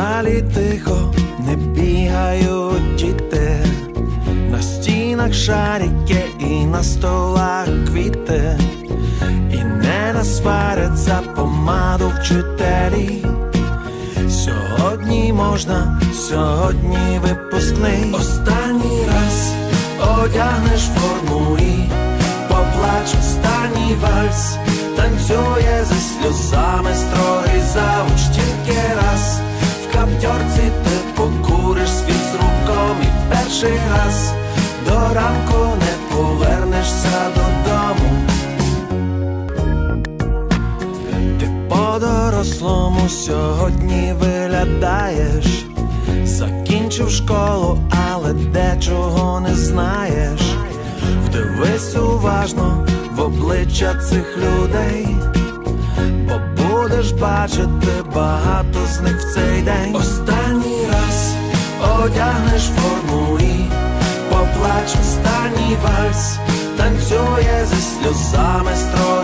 залі тихо не бігають діти, на стінах шарики і на столах квіти, і не насварять помаду вчителі. Сьогодні можна, сьогодні випускний. Останній раз одягнеш форму і поплач останній вальс, танцює зі сльозами строгий перший раз до ранку не повернешся додому. Ти по-дорослому сьогодні виглядаєш, закінчив школу, але дечого не знаєш. Вдивись уважно в обличчя цих людей, бо будеш бачити багато з них в цей день. Останній раз одягнеш форму і поплач останній вальс, танцює зі сльозами строго